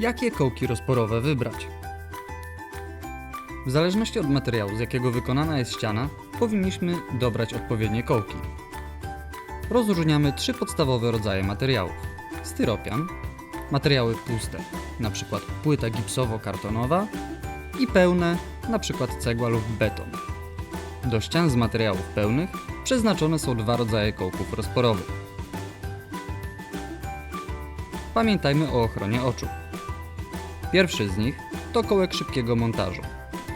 Jakie kołki rozporowe wybrać? W zależności od materiału, z jakiego wykonana jest ściana, powinniśmy dobrać odpowiednie kołki. Rozróżniamy trzy podstawowe rodzaje materiałów: styropian, materiały puste, np. płyta gipsowo-kartonowa i pełne, np. cegła lub beton. Do ścian z materiałów pełnych przeznaczone są dwa rodzaje kołków rozporowych. Pamiętajmy o ochronie oczu. Pierwszy z nich to kołek szybkiego montażu.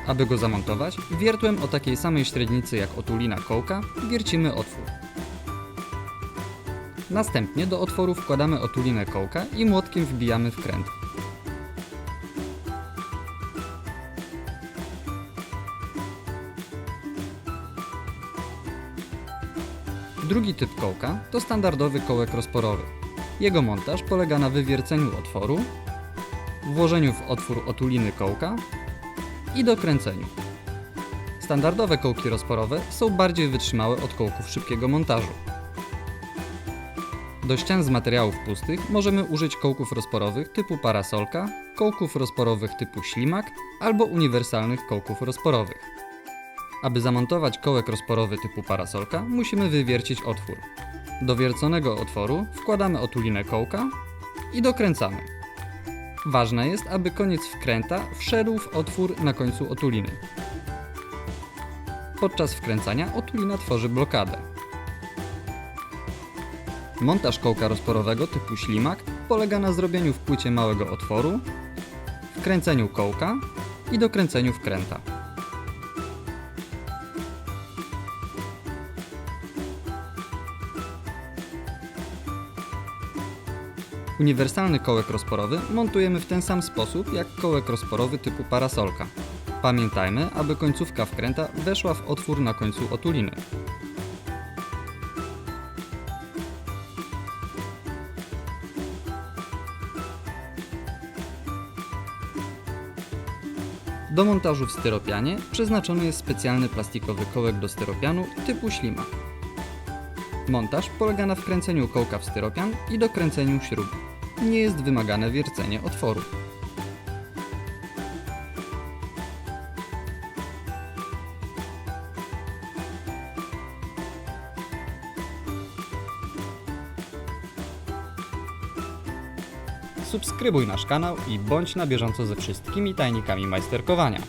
Aby go zamontować, wiertłem o takiej samej średnicy jak otulina kołka wiercimy otwór. Następnie do otworu wkładamy otulinę kołka i młotkiem wbijamy wkręt. Drugi typ kołka to standardowy kołek rozporowy. Jego montaż polega na wywierceniu otworu, włożeniu w otwór otuliny kołka i dokręceniu. Standardowe kołki rozporowe są bardziej wytrzymałe od kołków szybkiego montażu. Do ścian z materiałów pustych możemy użyć kołków rozporowych typu parasolka, kołków rozporowych typu ślimak albo uniwersalnych kołków rozporowych. Aby zamontować kołek rozporowy typu parasolka, musimy wywiercić otwór. Do wierconego otworu wkładamy otulinę kołka i dokręcamy. Ważne jest, aby koniec wkręta wszedł w otwór na końcu otuliny. Podczas wkręcania otulina tworzy blokadę. Montaż kołka rozporowego typu ślimak polega na zrobieniu w płycie małego otworu, wkręceniu kołka i dokręceniu wkręta. Uniwersalny kołek rozporowy montujemy w ten sam sposób jak kołek rozporowy typu parasolka. Pamiętajmy, aby końcówka wkręta weszła w otwór na końcu otuliny. Do montażu w styropianie przeznaczony jest specjalny plastikowy kołek do styropianu typu ślimak. Montaż polega na wkręceniu kołka w styropian i dokręceniu śrub. Nie jest wymagane wiercenie otworu. Subskrybuj nasz kanał i bądź na bieżąco ze wszystkimi tajnikami majsterkowania.